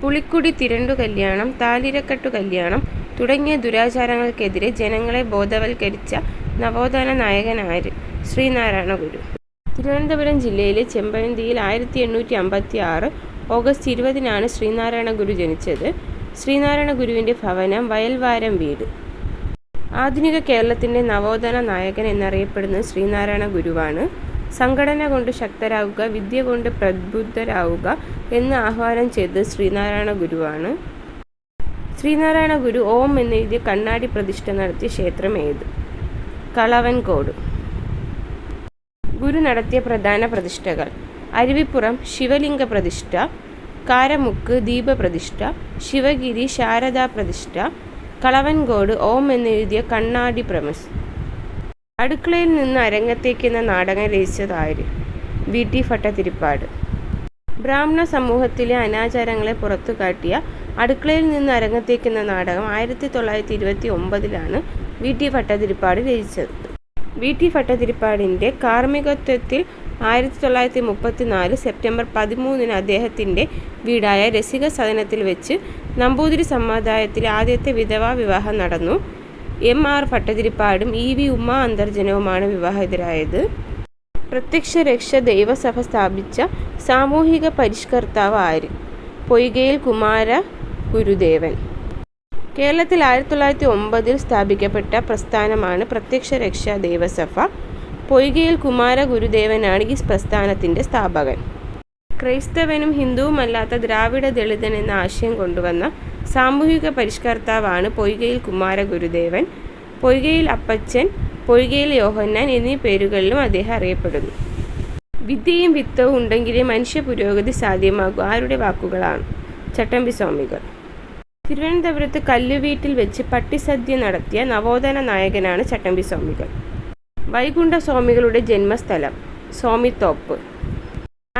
പുളിക്കുടി തിരണ്ടു കല്യാണം താലിരക്കട്ടു കല്യാണം തുടങ്ങിയ ദുരാചാരങ്ങൾക്കെതിരെ ജനങ്ങളെ ബോധവൽക്കരിച്ച നവോത്ഥാന നായകനാര് ശ്രീനാരായണ ഗുരു. തിരുവനന്തപുരം ജില്ലയിലെ ചെമ്പഴന്തിയിൽ ആയിരത്തി എണ്ണൂറ്റി അമ്പത്തി ആറ് ഓഗസ്റ്റ് ഇരുപതിനാണ് ശ്രീനാരായണ ഗുരു ജനിച്ചത്. ശ്രീനാരായണ ഗുരുവിന്റെ ഭവനം വയൽവാരം വീട്. ആധുനിക കേരളത്തിന്റെ നവോത്ഥാന നായകൻ എന്നറിയപ്പെടുന്നത് ശ്രീനാരായണ ഗുരുവാണ്. സംഘടന കൊണ്ട് ശക്തരാകുക വിദ്യ കൊണ്ട് പ്രബുദ്ധരാകുക എന്ന് ആഹ്വാനം ചെയ്തത് ശ്രീനാരായണ ഗുരുവാണ്. ശ്രീനാരായണ ഗുരു ഓം എന്നെഴുതിയ കണ്ണാടി പ്രതിഷ്ഠ നടത്തിയ ക്ഷേത്രം ഏത്? കളവൻകോട്. ഗുരു നടത്തിയ പ്രധാന പ്രതിഷ്ഠകൾ. അരുവിപ്പുറം ശിവലിംഗ പ്രതിഷ്ഠ കാരമുക്ക് ദീപപ്രതിഷ്ഠ ശിവഗിരി ശാരദാ പ്രതിഷ്ഠ കളവൻകോട് ഓം എന്നെഴുതിയ കണ്ണാടി പ്രമസ് അടുക്കളയിൽ നിന്ന് അരങ്ങത്തേക്കുന്ന നാടകം രചിച്ചതായി വി. ടി. ഭട്ടതിരിപ്പാട്. ബ്രാഹ്മണ സമൂഹത്തിലെ അനാചാരങ്ങളെ പുറത്തു കാട്ടിയ അടുക്കളയിൽ നിന്ന് അരങ്ങത്തേക്കുന്ന നാടകം ആയിരത്തി തൊള്ളായിരത്തി ഇരുപത്തി ഒമ്പതിലാണ് വി. ടി. ഭട്ടതിരിപ്പാട് രചിച്ചത്. വി. ടി. ഭട്ടതിരിപ്പാടിന്റെ കാർമ്മികത്വത്തിൽ ആയിരത്തി തൊള്ളായിരത്തി മുപ്പത്തി നാല് സെപ്റ്റംബർ പതിമൂന്നിന് അദ്ദേഹത്തിന്റെ വീടായ രസിക സദനത്തിൽ വെച്ച് നമ്പൂതിരി സമുദായത്തിലെ ആദ്യത്തെ വിധവാ വിവാഹം നടന്നു. എം ആർ ഭട്ടതിരിപ്പാടും ഇ വി ഉമ്മ അന്തർജനവുമാണ് വിവാഹിതരായത്. പ്രത്യക്ഷ രക്ഷ ദൈവസഭ സ്ഥാപിച്ച സാമൂഹിക പരിഷ്കർത്താവ് ആര്? പൊയ്കയിൽ കുമാര ഗുരുദേവൻ. കേരളത്തിൽ ആയിരത്തി തൊള്ളായിരത്തി ഒമ്പതിൽ സ്ഥാപിക്കപ്പെട്ട പ്രസ്ഥാനമാണ് പ്രത്യക്ഷ രക്ഷാ ദൈവസഭ. പൊയ്കയിൽ കുമാര ഗുരുദേവനാണ് ഈ പ്രസ്ഥാനത്തിന്റെ സ്ഥാപകൻ. ക്രൈസ്തവനും ഹിന്ദുവുമല്ലാത്ത ദ്രാവിഡ ദളിതൻ എന്ന ആശയം കൊണ്ടുവന്ന സാമൂഹിക പരിഷ്കർത്താവാണ് പൊയ്കയിൽ കുമാരഗുരുദേവൻ പൊയ്കയിൽ അപ്പച്ചൻ പൊയ്കയിൽ യോഹന്നാൻ എന്നീ പേരുകളിലും അദ്ദേഹം അറിയപ്പെടുന്നു. വിദ്യയും വിത്തവും ഉണ്ടെങ്കിലേ മനുഷ്യ പുരോഗതി സാധ്യമാകൂ. ആരുടെ വാക്കുകളാണ്? ചട്ടമ്പി സ്വാമികൾ തിരുവനന്തപുരത്ത് കല്ലുവീട്ടിൽ വെച്ച് പട്ടിസദ്യ നടത്തിയ നവോത്ഥാന നായകനാണ് ചട്ടമ്പി സ്വാമികൾ വൈകുണ്ഠ സ്വാമികളുടെ ജന്മസ്ഥലം സ്വാമിത്തോപ്പ്.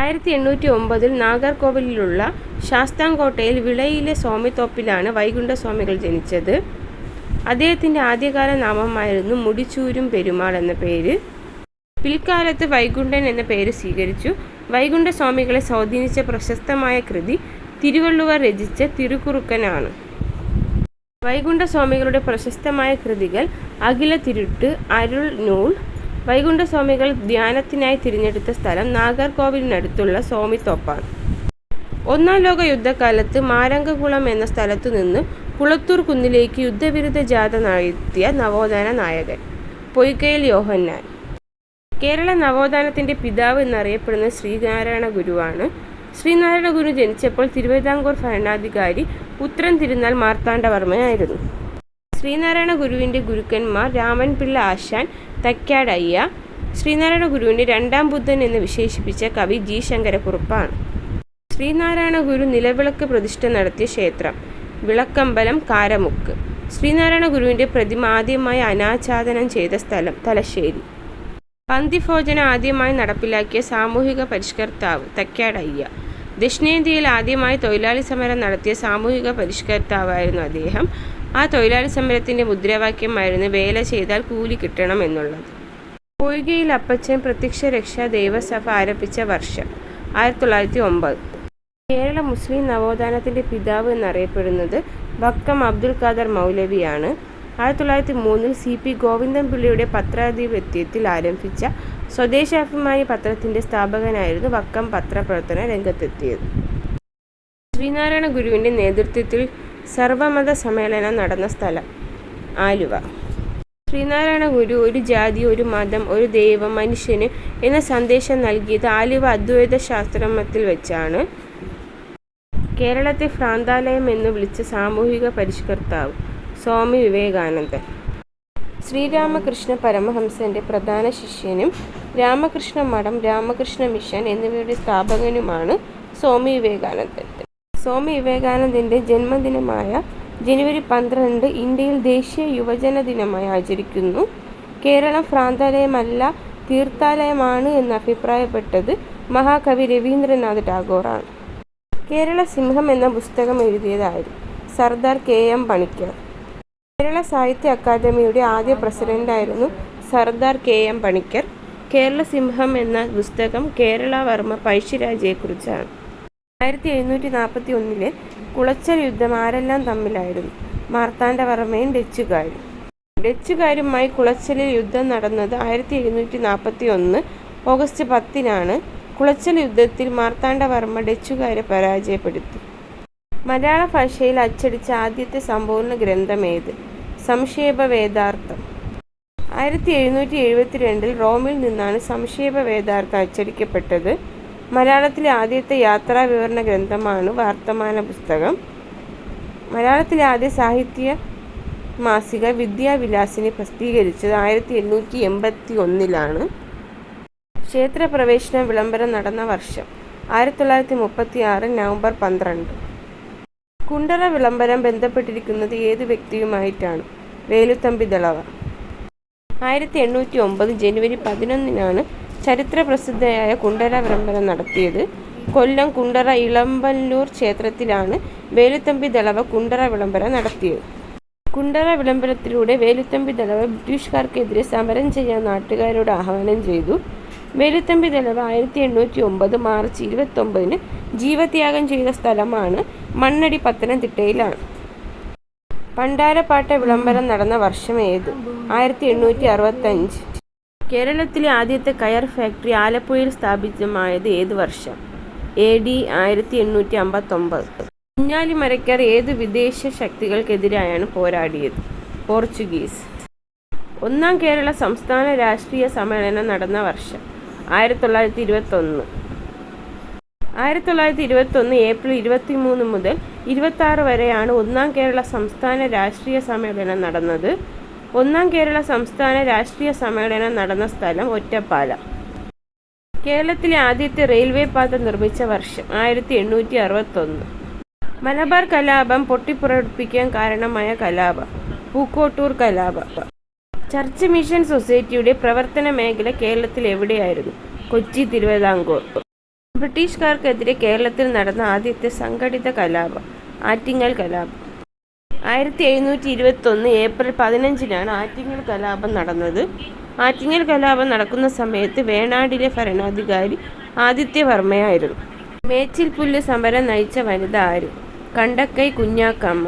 ആയിരത്തി എണ്ണൂറ്റി ഒമ്പതിൽ നാഗർകോവിലിലുള്ള ശാസ്താംകോട്ടയിൽ വിളയിലെ സ്വാമിത്തോപ്പിലാണ് വൈകുണ്ഠ സ്വാമികൾ ജനിച്ചത്. അദ്ദേഹത്തിന്റെ ആദ്യകാല നാമമായിരുന്നു മുടിച്ചൂരും പെരുമാൾ എന്ന പേര്. പിൽക്കാലത്ത് വൈകുണ്ഠൻ എന്ന പേര് സ്വീകരിച്ചു. വൈകുണ്ഠസ്വാമികളെ സ്വാധീനിച്ച പ്രശസ്തമായ കൃതി തിരുവള്ളുവർ രചിച്ച തിരുക്കുറുക്കനാണ്. വൈകുണ്ഠസ്വാമികളുടെ പ്രശസ്തമായ കൃതികൾ അഖില തിരുട്ട് അരുൾ നൂൽ വൈകുണ്ഠ സ്വാമികൾ ധ്യാനത്തിനായി തിരഞ്ഞെടുത്ത സ്ഥലം നാഗർകോവിലിനടുത്തുള്ള സ്വാമിത്തോപ്പാണ് ഒന്നാം ലോക യുദ്ധകാലത്ത് മാരങ്കകുളം എന്ന സ്ഥലത്തു നിന്ന് കുളത്തൂർ കുന്നിലേക്ക് യുദ്ധവിരുദ്ധ ജാഥ നടത്തിയ നവോത്ഥാന നായകൻ പൊയ്ക്കയിൽ യോഹന്നാൻ. കേരള നവോത്ഥാനത്തിന്റെ പിതാവ് എന്നറിയപ്പെടുന്ന ശ്രീനാരായണ ഗുരുവാണ്. ശ്രീനാരായണ ഗുരു ജനിച്ചപ്പോൾ തിരുവിതാംകൂർ ഭരണാധികാരി ഉത്തരം തിരുനാൾ മാർത്താണ്ഡവർമ്മയായിരുന്നു ശ്രീനാരായണ ഗുരുവിന്റെ ഗുരുക്കന്മാർ രാമൻപിള്ള ആശാൻ തക്കാടയ്യ ശ്രീനാരായണ ഗുരുവിന്റെ രണ്ടാം ബുദ്ധൻ എന്ന് വിശേഷിപ്പിച്ച കവി ജി. ശങ്കരക്കുറുപ്പാണ്. ശ്രീനാരായണ ഗുരു നിലവിളക്ക് പ്രതിഷ്ഠ നടത്തിയ ക്ഷേത്രം വിളക്കമ്പലം കാരമുക്ക്. ശ്രീനാരായണ ഗുരുവിന്റെ പ്രതിമ ആദ്യമായി അനാച്ഛാദനം ചെയ്ത സ്ഥലം തലശ്ശേരി. പന്തിഭോജനം ആദ്യമായി നടപ്പിലാക്കിയ സാമൂഹിക പരിഷ്കർത്താവ് തക്കാടയ്യ. ദക്ഷിണേന്ത്യയിൽ ആദ്യമായി തൊഴിലാളി സമരം നടത്തിയ സാമൂഹിക പരിഷ്കർത്താവായിരുന്നു അദ്ദേഹം. ആ തൊഴിലാളി സമരത്തിന്റെ മുദ്രാവാക്യമായിരുന്നു വേല ചെയ്താൽ കൂലി കിട്ടണം എന്നുള്ളത്. പൊയ്കയിൽ അപ്പച്ചൻ പ്രത്യക്ഷ രക്ഷാ ദൈവസഭ ആരംഭിച്ച വർഷം ആയിരത്തി തൊള്ളായിരത്തി ഒമ്പത് കേരള മുസ്ലിം നവോത്ഥാനത്തിന്റെ പിതാവ് എന്നറിയപ്പെടുന്നത് വക്കം അബ്ദുൽ ഖാദർ മൗലവിയാണ്. ആയിരത്തി തൊള്ളായിരത്തി മൂന്നിൽ സി പി ഗോവിന്ദൻപിള്ളിയുടെ പത്രാധിപത്യത്തിൽ ആരംഭിച്ച സ്വദേശാഭിമാനി പത്രത്തിന്റെ സ്ഥാപകനായിരുന്നു വക്കം പത്രപ്രവർത്തന രംഗത്തെത്തിയത്. ശ്രീനാരായണ ഗുരുവിന്റെ നേതൃത്വത്തിൽ സർവമത സമ്മേളനം നടന്ന സ്ഥലം ആലുവ. ശ്രീനാരായണ ഗുരു ഒരു ജാതി ഒരു മതം ഒരു ദൈവം മനുഷ്യന് എന്ന സന്ദേശം നൽകിയത് ആലുവ അദ്വൈത ശാസ്ത്രമത്തിൽ വെച്ചാണ്. കേരളത്തെ ഭ്രാന്താലയം എന്ന് വിളിച്ച സാമൂഹിക പരിഷ്കർത്താവ് സ്വാമി വിവേകാനന്ദൻ. ശ്രീരാമകൃഷ്ണ പരമഹംസന്റെ പ്രധാന ശിഷ്യനും രാമകൃഷ്ണ മഠം രാമകൃഷ്ണ മിഷൻ എന്നിവയുടെ സ്ഥാപകനുമാണ് സ്വാമി വിവേകാനന്ദൻ. സ്വാമി വിവേകാനന്ദന്റെ ജന്മദിനമായ ജനുവരി പന്ത്രണ്ട് ഇന്ത്യയിൽ ദേശീയ യുവജന ദിനമായി ആചരിക്കുന്നു. കേരളം ഭ്രാന്താലയമല്ല തീർത്ഥാലയമാണ് എന്ന് അഭിപ്രായപ്പെട്ടത് മഹാകവി രവീന്ദ്രനാഥ് ടാഗോറാണ്. കേരള സിംഹം എന്ന പുസ്തകം എഴുതിയതായിരുന്നു സർദാർ കെ എം പണിക്കർ. കേരള സാഹിത്യ അക്കാദമിയുടെ ആദ്യ പ്രസിഡന്റായിരുന്നു സർദാർ കെ എം പണിക്കർ. കേരള സിംഹം എന്ന പുസ്തകം കേരള വർമ്മ പഴശ്ശിരാജയെക്കുറിച്ചാണ്. ആയിരത്തി എഴുന്നൂറ്റി നാൽപ്പത്തി ഒന്നിലെ കുളച്ചൽ യുദ്ധം ആരെല്ലാം തമ്മിലായിരുന്നു? മാർത്താണ്ഡവർമ്മയും ഡച്ചുകാരും. ഡച്ചുകാരുമായി കുളച്ചലിൽ യുദ്ധം നടന്നത് ആയിരത്തി എഴുന്നൂറ്റി നാൽപ്പത്തി ഒന്ന് ഓഗസ്റ്റ് പത്തിനാണ്. കുളച്ചൽ യുദ്ധത്തിൽ മാർത്താണ്ഡവർമ്മ ഡച്ചുകാരെ പരാജയപ്പെടുത്തി. മലയാള ഭാഷയിൽ അച്ചടിച്ച ആദ്യത്തെ സമ്പൂർണ ഗ്രന്ഥം ഏത്? സംക്ഷേപ വേദാർത്ഥം ആയിരത്തി എഴുന്നൂറ്റി എഴുപത്തിരണ്ടിൽ റോമിൽ നിന്നാണ് സംക്ഷേപ വേദാർത്ഥം അച്ചടിക്കപ്പെട്ടത്. മലയാളത്തിലെ ആദ്യത്തെ യാത്രാ വിവരണ ഗ്രന്ഥമാണ് വർത്തമാന പുസ്തകം. മലയാളത്തിലെ ആദ്യ സാഹിത്യ മാസിക വിദ്യാവിലാസിനെ പ്രസിദ്ധീകരിച്ചത് ആയിരത്തി എണ്ണൂറ്റി എൺപത്തി ഒന്നിലാണ് ക്ഷേത്രപ്രവേശന വിളംബരം നടന്ന വർഷം ആയിരത്തി തൊള്ളായിരത്തി മുപ്പത്തി ആറ് നവംബർ പന്ത്രണ്ട്. കുണ്ടറ വിളംബരം ബന്ധപ്പെട്ടിരിക്കുന്നത് ഏത് വ്യക്തിയുമായിട്ടാണ്? വേലുത്തമ്പി ദളവ. ആയിരത്തി എണ്ണൂറ്റി ഒമ്പത് ജനുവരി പതിനൊന്നിനാണ് ചരിത്ര പ്രസിദ്ധയായ കുണ്ടറ വിളംബരം നടത്തിയത് കൊല്ലം കുണ്ടറ ഇളമ്പല്ലൂർ ക്ഷേത്രത്തിലാണ് വേലുത്തമ്പി ദളവ കുണ്ടറ വിളംബരം നടത്തിയത്. കുണ്ടറ വിളംബരത്തിലൂടെ വേലുത്തമ്പി ദളവ ബ്രിട്ടീഷുകാർക്കെതിരെ സമരം ചെയ്യാൻ നാട്ടുകാരോട് ആഹ്വാനം ചെയ്തു. വേലുത്തമ്പി ദളവ ആയിരത്തി എണ്ണൂറ്റി ഒമ്പത് മാർച്ച് ഇരുപത്തൊമ്പതിന് ജീവത്യാഗം ചെയ്ത സ്ഥലമാണ് മണ്ണടി പത്തനംതിട്ടയിലാണ്. പണ്ടാരപ്പാട്ട വിളംബരം നടന്ന വർഷം ഏത് ആയിരത്തി എണ്ണൂറ്റി അറുപത്തഞ്ച് കേരളത്തിലെ ആദ്യത്തെ കയർ ഫാക്ടറി ആലപ്പുഴയിൽ സ്ഥാപിതമായത് ഏത് വർഷം? എ ഡി ആയിരത്തി എണ്ണൂറ്റി അമ്പത്തൊമ്പത് കുഞ്ഞാലിമരയ്ക്കർ ഏത് വിദേശ ശക്തികൾക്കെതിരായാണ് പോരാടിയത്? പോർച്ചുഗീസ്. ഒന്നാം കേരള സംസ്ഥാന രാഷ്ട്രീയ സമ്മേളനം നടന്ന വർഷം ആയിരത്തി തൊള്ളായിരത്തി ഇരുപത്തൊന്ന് ആയിരത്തി തൊള്ളായിരത്തി ഇരുപത്തൊന്ന് ഏപ്രിൽ ഇരുപത്തി മൂന്ന് മുതൽ ഇരുപത്തി വരെയാണ് ഒന്നാം കേരള സംസ്ഥാന രാഷ്ട്രീയ സമ്മേളനം നടന്നത്. ഒന്നാം കേരള സംസ്ഥാന രാഷ്ട്രീയ സമ്മേളനം നടന്ന സ്ഥലം ഒറ്റപ്പാലം. കേരളത്തിലെ ആദ്യത്തെ റെയിൽവേ പാത നിർമ്മിച്ച വർഷം ആയിരത്തി എണ്ണൂറ്റി അറുപത്തൊന്ന് മലബാർ കലാപം പൊട്ടിപ്പുറപ്പിക്കാൻ കാരണമായ കലാപം പൂക്കോട്ടൂർ കലാപം. ചർച്ച് മിഷൻ സൊസൈറ്റിയുടെ പ്രവർത്തന മേഖല കേരളത്തിൽ എവിടെയായിരുന്നു? കൊച്ചി തിരുവിതാംകൂർ. ബ്രിട്ടീഷുകാർക്കെതിരെ കേരളത്തിൽ നടന്ന ആദ്യത്തെ സംഘടിത കലാപം ആറ്റിങ്ങൽ കലാപം. ആയിരത്തി എഴുന്നൂറ്റി ഇരുപത്തൊന്ന് ഏപ്രിൽ പതിനഞ്ചിനാണ് ആറ്റിങ്ങൽ കലാപം നടന്നത്. ആറ്റിങ്ങൽ കലാപം നടക്കുന്ന സമയത്ത് വേണാടിലെ ഭരണാധികാരി ആദിത്യവർമ്മയായിരുന്നു മേച്ചിൽപുല്ല് സമരം നയിച്ച വനിത ആര്? കണ്ടക്കൈ കുഞ്ഞാക്കമ്മ.